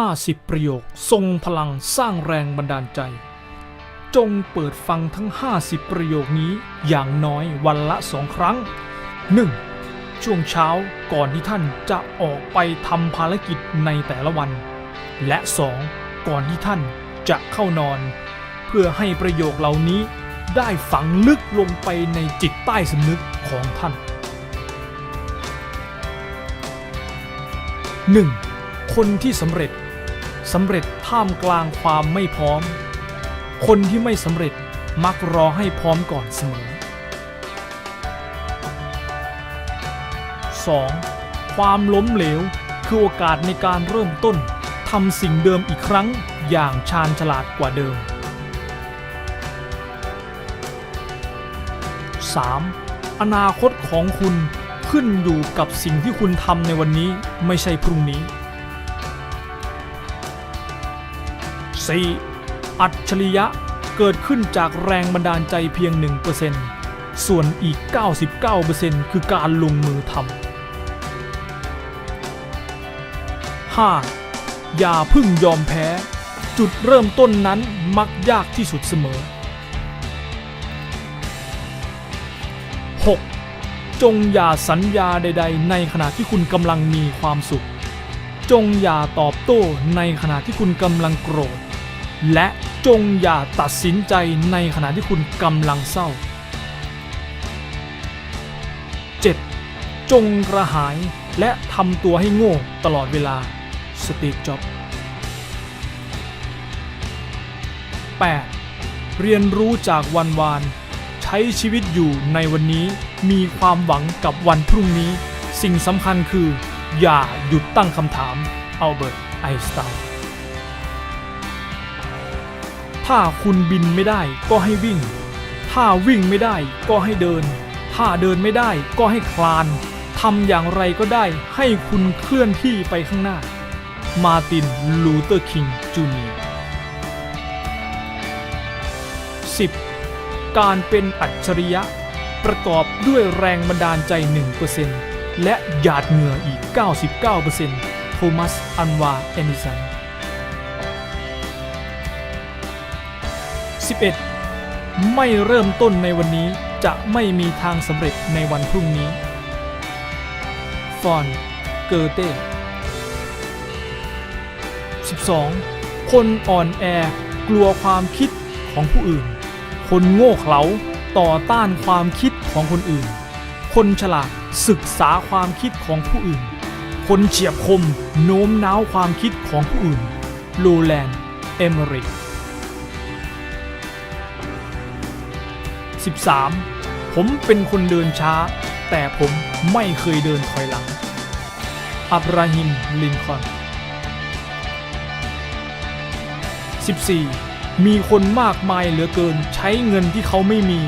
50 ประโยค ทรงพลังสร้างแรงบันดาลใจ จงเปิดฟังทั้ง 50 ประโยคนี้อย่างน้อยวันละสองครั้ง 1. ช่วงเช้าก่อนที่ท่านจะออกไปทำภารกิจในแต่ละวัน และ 2. ก่อนที่ท่านจะเข้านอน เพื่อให้ประโยคเหล่านี้ได้ฝังลึกลงไปในจิตใต้สำนึกของท่าน 1. คนที่สำเร็จ สำเร็จท่ามกลางความไม่พร้อม คนที่ไม่สำเร็จมักรอให้พร้อมก่อนเสมอ 2. ความล้มเหลวคือโอกาสในการเริ่มต้นทำสิ่งเดิมอีกครั้งอย่างชาญฉลาดกว่าเดิม 3. อนาคตของคุณขึ้นอยู่กับสิ่งที่คุณทำในวันนี้ไม่ใช่พรุ่งนี้ 4. อัจฉริยะเกิดขึ้นจากแรงบันดาลใจเพียง 1%ส่วนอีก 99%คือการลงมือทำ 5. อย่าพึ่งยอมแพ้ จุดเริ่มต้นนั้นมักยากที่สุดเสมอ 6. จงอย่าสัญญาใด ๆ ในขณะที่คุณกำลังมีความสุข จงอย่าตอบโต้ในขณะที่คุณกำลังโกรธ และจงอย่าตัดสินใจในขณะที่คุณกำลังเศร้า 7. จงกระหายและทำตัวให้โง่ตลอดเวลา สตีฟ จ็อบ 8. เรียนรู้จากวันวาน ใช้ชีวิตอยู่ในวันนี้มีความหวังกับวันพรุ่งนี้ สิ่งสำคัญคือ อย่าหยุดตั้งคำถามอัลเบิร์ต ไอน์สไตน์ ถ้าคุณบินไม่ได้ก็ให้วิ่ง ถ้าวิ่งไม่ได้ก็ให้เดิน ถ้าเดินไม่ได้ก็ให้คลานทำอย่างไรก็ได้ให้คุณเคลื่อนที่ไปข้างหน้า มาติน ลูเทอร์คิง จูเนียร์ 10. การเป็นอัจฉริยะ ประกอบด้วยแรงบันดาลใจ 1%และหยาดเหงื่ออีก 99%โทมัส อันวา เอนิสัน 11. ไม่เริ่มต้นในวันนี้จะไม่มีทางสำเร็จในวันพรุ่งนี้ ฟอน เกอเต้ 12. คนอ่อนแอกลัวความคิดของผู้อื่น คนโง่เขลาต่อต้านความคิดของคนอื่น คนฉลาดศึกษาความคิดของผู้อื่น คนเฉียบคมโน้มน้าวความคิดของผู้อื่น โลแลนด์ เอเมริก 13. ผมเป็นคนเดินช้า แต่ผมไม่เคยเดินถอยหลัง อับราฮิม ลินคอน 14. มีคนมากมายเหลือเกินใช้เงินที่เขาไม่มี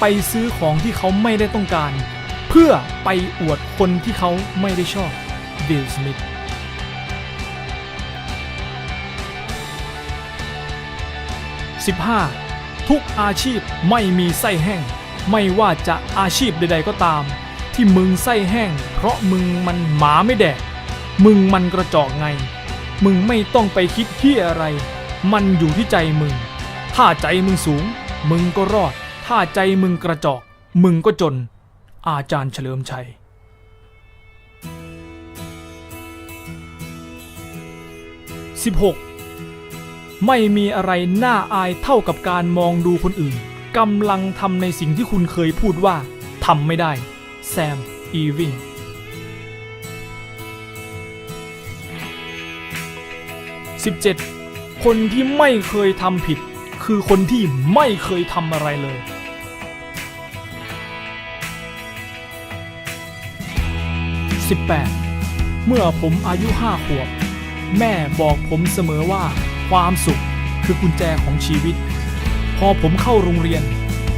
ไปซื้อของที่เขาไม่ได้ต้องการ เพื่อไปอวดคนที่เขาไม่ได้ชอบบิลสมิธ 15. ทุกอาชีพไม่มีไส้แห้ง ไม่ว่าจะอาชีพใดๆก็ตาม ที่มึงไส้แห้ง เพราะมึงมันหมาไม่แดก มึงมันกระจอกไง มึงไม่ต้องไปคิดที่อะไร มันอยู่ที่ใจมึง ถ้าใจมึงสูง มึงก็รอด ถ้าใจมึงกระจอก มึงก็จน อาจารย์เฉลิมชัย 16. ไม่มีอะไรน่าอายเท่ากับการมองดูคนอื่นกำลังทำในสิ่งที่คุณเคยพูดว่าทำไม่ได้ แซม อีวิง 17. คนที่ไม่เคยทำผิด คือคนที่ไม่เคยทำอะไรเลย 18. เมื่อผมอายุห้าขวบ แม่บอกผมเสมอว่า ความสุขคือกุญแจของชีวิต พอผมเข้าโรงเรียน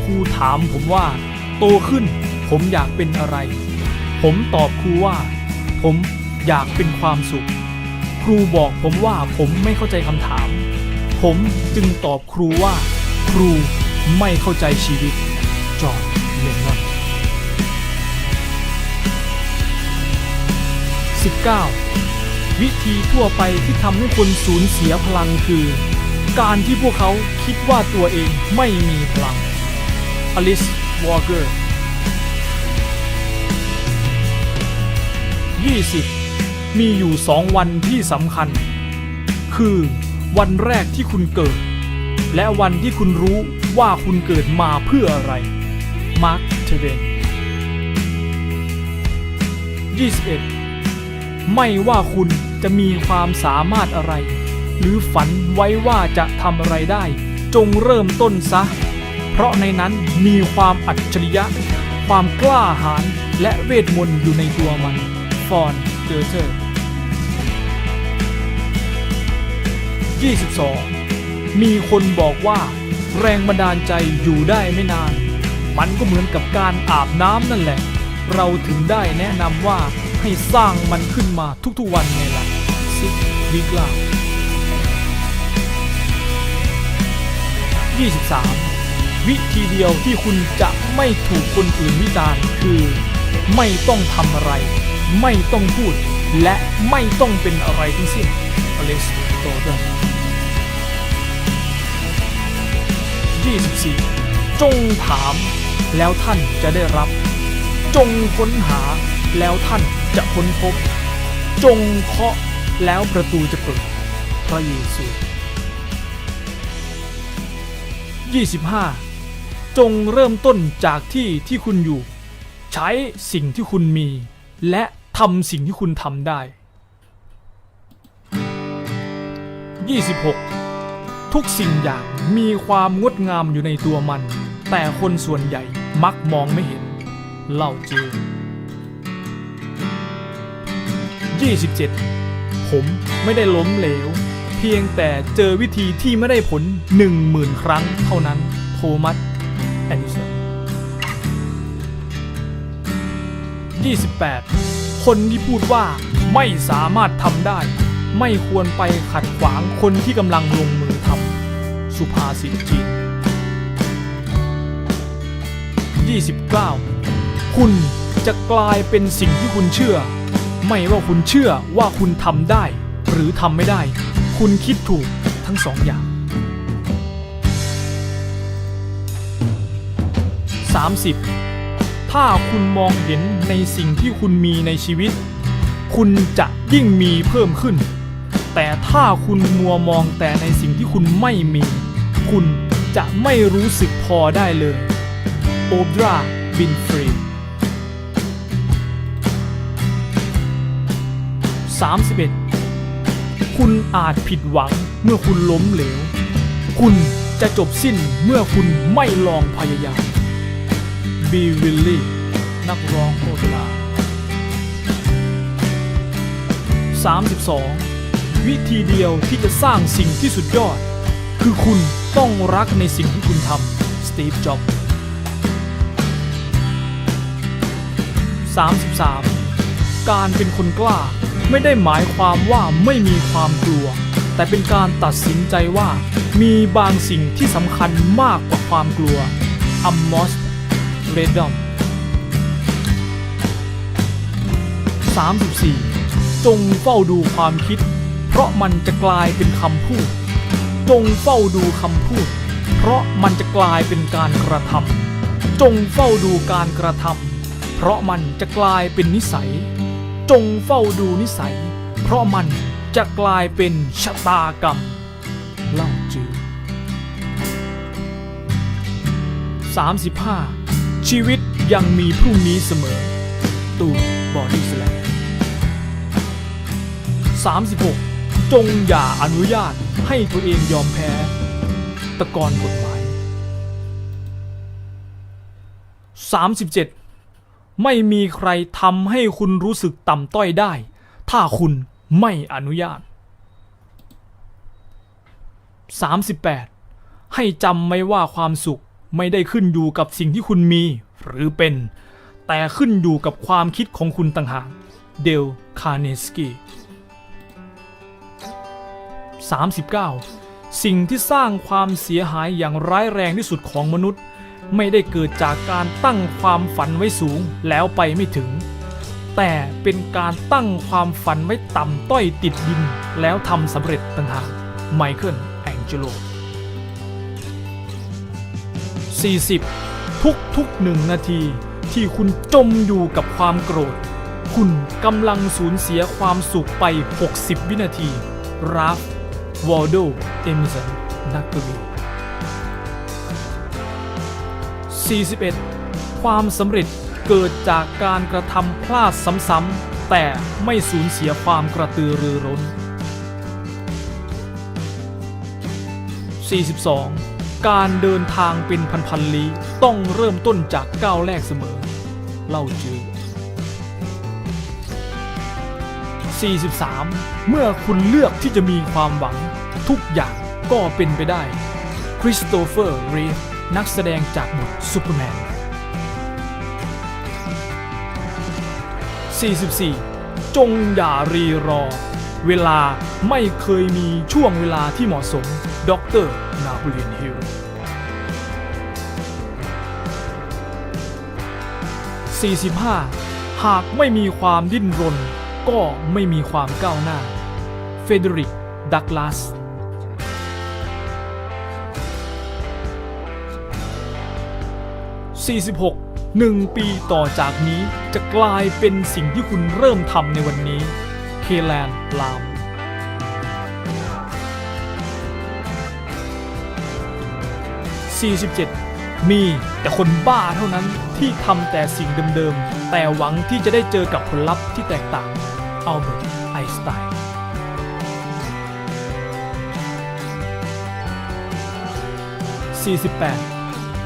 ครูถามผมว่า โตขึ้นผมอยากเป็นอะไร ผมตอบครูว่า ผมอยากเป็นความสุข ครูบอกผมว่าผมไม่เข้าใจคำถาม ผมจึงตอบครูว่า ครูไม่เข้าใจชีวิต จอห์นเลนนอน19 วิธีทั่วไปที่ทำให้คนสูญเสียพลังคือ การที่พวกเขาคิดว่าตัวเองไม่มีพลังอลิสวอร์เกอร์20 มีอยู่สองวันที่สำคัญ คือวันแรกที่คุณเกิด และวันที่คุณรู้ว่าคุณเกิดมาเพื่ออะไร มาร์คเทเวน21 ไม่ว่าคุณ จะมีความสามารถอะไร หรือฝันไว้ว่าจะทำอะไรได้ จงเริ่มต้นซะ เพราะในนั้นมีความอัจฉริยะ ความกล้าหาญและเวทมนต์อยู่ในตัวมัน ฟอนเจอเจอร์22 มีคนบอกว่า แรงบันดาลใจอยู่ได้ไม่นาน มันก็เหมือนกับการอาบน้ำนั่นแหละ เราถึงได้แนะนำว่าให้สร้างมันขึ้นมาทุกๆวันไงล่ะ ซิกวิกลา23 วิธีเดียวที่คุณจะไม่ถูกคนอื่นวิจารณ์คือ ไม่ต้องทำอะไร ไม่ต้องพูด และไม่ต้องเป็นอะไรทั้งสิ้นอเล็กซ์โตเดน24 จงถามแล้วท่านจะได้รับ จงค้นหาแล้วท่านจะค้นพบ จงเคาะ แล้วประตูจะเปิดพระเยซู 25 จงเริ่มต้นจากที่ที่คุณอยู่ ใช้สิ่งที่คุณมี และทำสิ่งที่คุณทำได้ 26 ทุกสิ่งอย่างมีความงดงามอยู่ในตัวมัน แต่คนส่วนใหญ่มักมองไม่เห็น เล่าจือ27 ผมไม่ได้ล้มเหลว เพียงแต่เจอวิธีที่ไม่ได้ผล10,000ครั้งเท่านั้น โทมัสแอนดิสัน28 คนที่พูดว่าไม่สามารถทำได้ ไม่ควรไปขัดขวางคนที่กำลังลงมือทำสุภาษิตจีน29 คุณจะกลายเป็นสิ่งที่คุณเชื่อ ไม่ว่าคุณเชื่อว่าคุณทำได้ หรือทำไม่ได้ คุณคิดถูกทั้งสองอย่าง 30 ถ้าคุณมองเห็นในสิ่งที่คุณมีในชีวิต คุณจะยิ่งมีเพิ่มขึ้น แต่ถ้าคุณมัวมองแต่ในสิ่งที่คุณไม่มี คุณจะไม่รู้สึกพอได้เลย โอบราบินฟรี 31 คุณอาจผิดหวังเมื่อคุณล้มเหลว คุณจะจบสิ้นเมื่อคุณไม่ลองพยายามบีวิลลี่นักร้องโอเปร่า32 วิธีเดียวที่จะสร้างสิ่งที่สุดยอด คือคุณต้องรักในสิ่งที่คุณทำสตีฟ จ็อบส์33 การเป็นคนกล้า ไม่ได้หมายความว่าไม่มีความกลัว แต่เป็นการตัดสินใจว่า มีบางสิ่งที่สำคัญมากกว่าความกลัวอัมมอสเรดดอม34 จงเฝ้าดูความคิด เพราะมันจะกลายเป็นคำพูด จงเฝ้าดูคำพูด เพราะมันจะกลายเป็นการกระทำจงเฝ้าดูการกระทำเพราะมันจะกลายเป็นนิสัย จงเฝ้าดูนิสัย เพราะมันจะกลายเป็นชะตากรรมเล่าจือ35 ชีวิตยังมีพรุ่งนี้เสมอ ตูนบอดี้สแลม36 จงอย่าอนุญาตให้ตัวเองยอมแพ้ ตะกอนกฎหมาย 37 ไม่มีใครทำให้คุณรู้สึกต่ำต้อยได้ ถ้าคุณไม่อนุญาต 38 ให้จำไว้ว่าความสุขไม่ได้ขึ้นอยู่กับสิ่งที่คุณมีหรือเป็น แต่ขึ้นอยู่กับความคิดของคุณต่างหาก เดล คาร์เนสกี39 สิ่งที่สร้างความเสียหายอย่างร้ายแรงที่สุดของมนุษย์ ไม่ได้เกิดจากการตั้งความฝันไว้สูงแล้วไปไม่ถึง แต่เป็นการตั้งความฝันไว้ต่ำต้อยติดดิน แล้วทำสำเร็จต่างหากไมเคิลแองเจโล 40 ทุกทุกหนึ่งนาทีที่คุณจมอยู่กับความโกรธ คุณกำลังสูญเสียความสุขไป 60 วินาที ราฟ วอลโด เอมิสัน นักกวี 41 ความสำเร็จเกิดจากการกระทำพลาดซ้ำๆแต่ไม่สูญเสียความกระตือรือร้น 42 การเดินทางเป็นพันๆลี้ต้องเริ่มต้นจากก้าวแรกเสมอ เล่าจือ43 เมื่อคุณเลือกที่จะมีความหวัง ทุกอย่างก็เป็นไปได้ คริสโตเฟอร์ เรีฟ นักแสดงจากบทซูเปอร์แมน 44 จงอย่ารีรอ เวลาไม่เคยมีช่วงเวลาที่เหมาะสมด็อกเตอร์นาบูเลียนฮิล45 หากไม่มีความดิ้นรน ก็ไม่มีความก้าวหน้า เฟเดริก ดักลาส 46หนึ่งปีต่อจากนี้จะกลายเป็นสิ่งที่คุณเริ่มทำในวันนี้ เคแลนลาม47 มีแต่คนบ้าเท่านั้นที่ทำแต่สิ่งเดิมๆ แต่หวังที่จะได้เจอกับผลลัพธ์ที่แตกต่างอัลเบิร์ตไอน์สไตน์48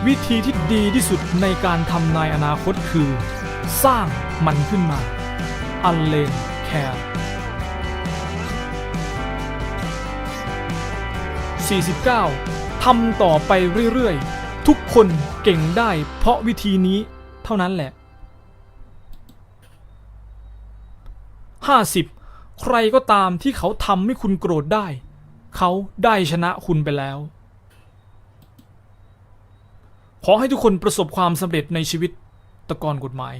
วิธีที่ดีที่สุดในการทำนายอนาคตคือ สร้างมันขึ้นมา อันเลนแคร์49ทำต่อไปเรื่อยๆ ทุกคนเก่งได้เพราะวิธีนี้เท่านั้นแหละ 50 ใครก็ตามที่เขาทำให้คุณโกรธได้ เขาได้ชนะคุณไปแล้ว ขอให้ทุกคนประสบความสำเร็จในชีวิตตะกอนกฎหมาย